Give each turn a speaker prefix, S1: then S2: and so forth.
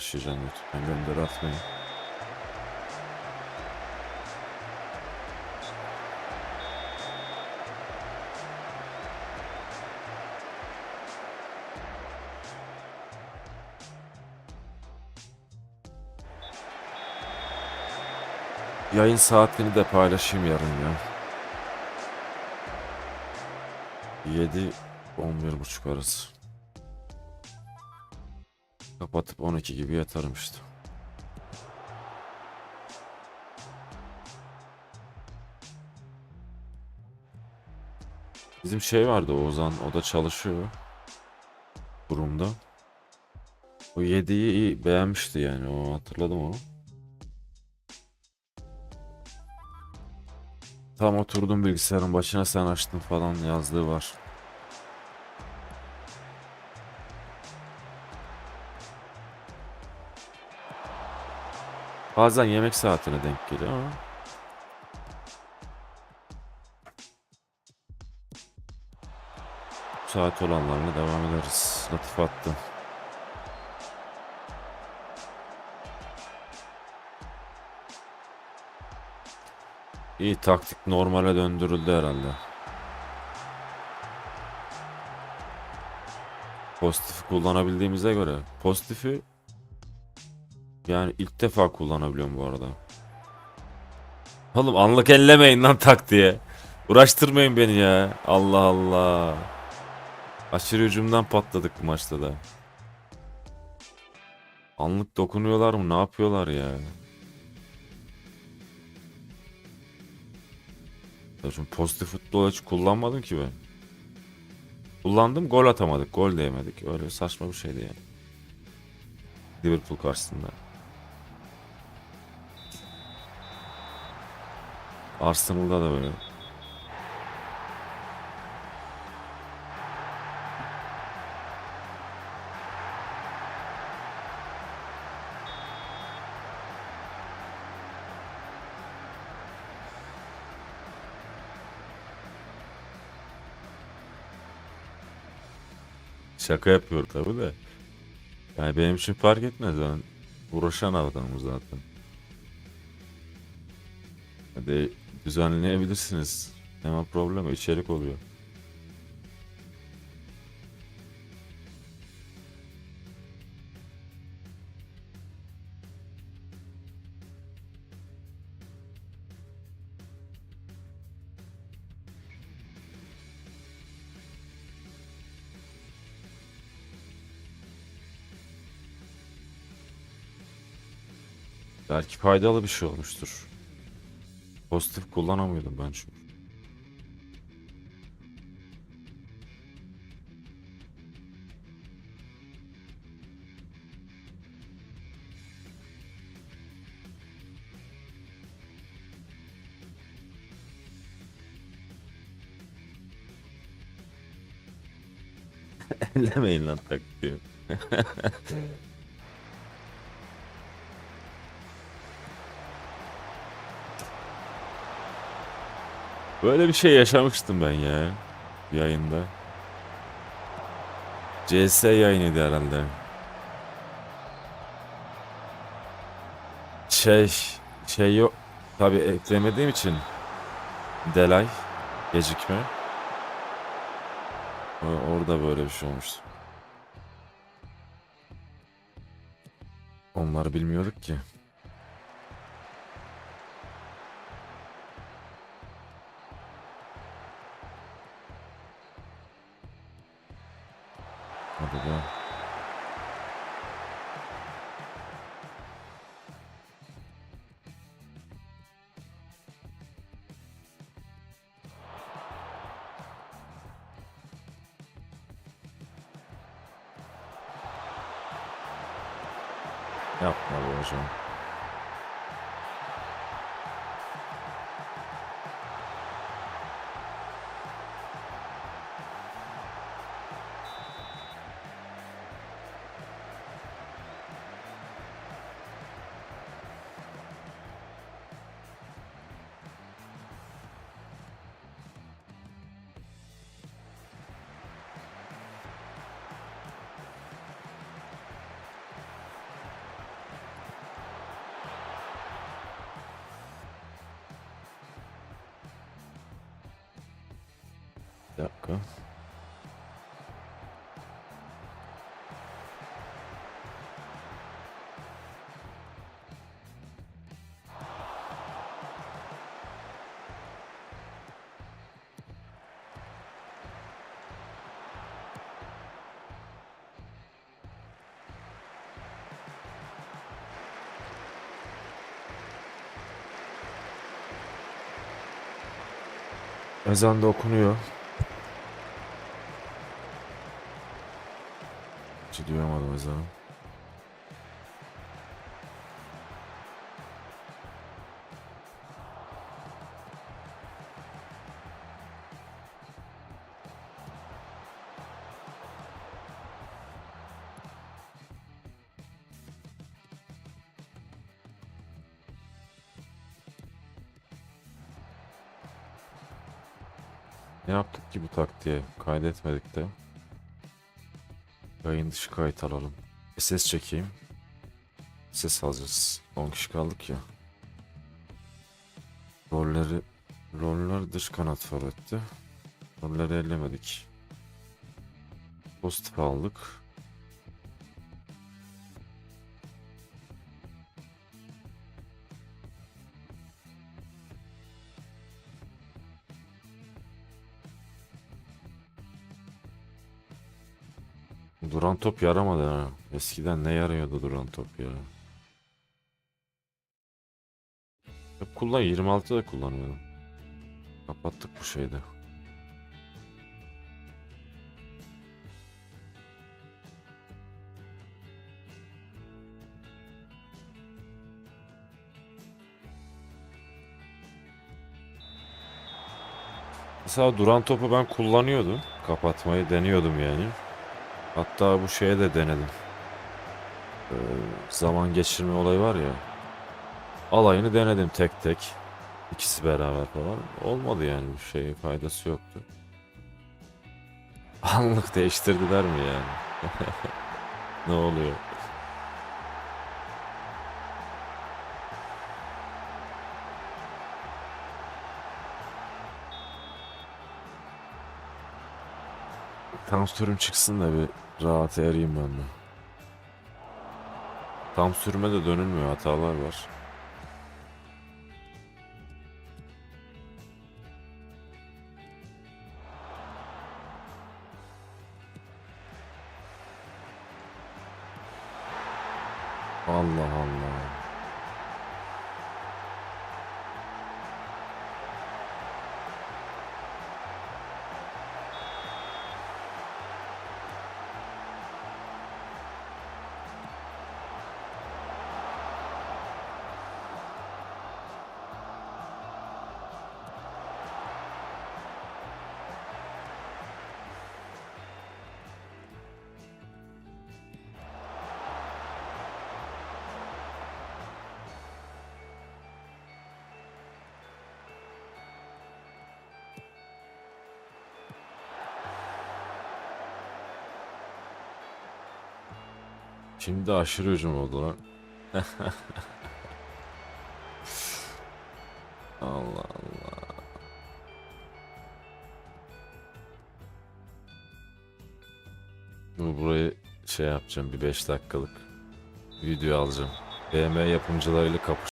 S1: başlayacağım YouTube'dan gönder atmayın. Yayın saatini de paylaşayım yarın ya. 7 11 buçuk arası. Kapatıp 12 gibi yatarım işte. Bizim şey vardı Oğuzhan o da çalışıyor. Kurumda. O 7'yi iyi beğenmişti yani o hatırladım onu. Tam oturdum bilgisayarın başına sen açtın falan yazdığı var. Bazen yemek saatine denk geliyor ama. Saat olanlarla devam ederiz. Latif attı. İyi taktik normale döndürüldü herhalde. Pozitifi kullanabildiğimize göre. Pozitifi yani ilk defa kullanabiliyorum bu arada. Oğlum anlık ellemeyin lan tak diye. Uğraştırmayın beni ya. Allah Allah. Aşırı hücumdan patladık bu maçta da. Anlık dokunuyorlar mı? Ne yapıyorlar ya? Ya şimdi pozitif futbol hiç kullanmadım ki ben. Kullandım gol atamadık. Gol de yemedik. Öyle saçma bir şeydi yani. Liverpool karşısında. Arsenal'da da böyle. Şaka yapıyor tabi de. Yani benim için fark etmez. Ben uğraşan adamım zaten. Hadi düzenleyebilirsiniz. Hemen problem içerik oluyor. Belki faydalı bir şey olmuştur. Pozitif kullanamıyordum ben çünkü. Ellemeyin lan tak Böyle bir şey yaşamıştım ben ya. Yayında. CS yayınıydı herhalde. Şey, şey yok. Tabi eklemediğim için delay, gecikme. Orada böyle bir şey olmuştu. Onları bilmiyorduk ki. Yapma be hocam. Bir dakika. Ezan da okunuyor. Hiç duyamadım ezanı. Ne yaptık ki bu taktiğe? Kaydetmedik de. Yayın dışı kayıt alalım. Ses çekeyim. Ses alacağız. 10 kişi kaldık ya. Rolleri roller dış kanat forvetti. Rolleri ellemedik. Pozitif aldık. Duran top yaramadı ha. Eskiden ne yarıyordu duran top ya. Hep kullan 26'da kullanıyordum. Kapattık bu şeyde. Mesela duran topu ben kullanıyordum. Kapatmayı deniyordum yani. Hatta bu şeye de denedim. Ee, zaman geçirme olayı var ya. Alayını denedim tek tek. İkisi beraber falan. Olmadı yani bir şey faydası yoktu. Anlık değiştirdiler mi yani? ne oluyor? Tam sürüm çıksın da bir rahat ereyim ben de. Tam sürme de dönülmüyor hatalar var. Allah Allah. Şimdi aşırı hücum oldu lan. Allah Allah. Dur burayı şey yapacağım bir 5 dakikalık video alacağım. BM yapımcılarıyla kapış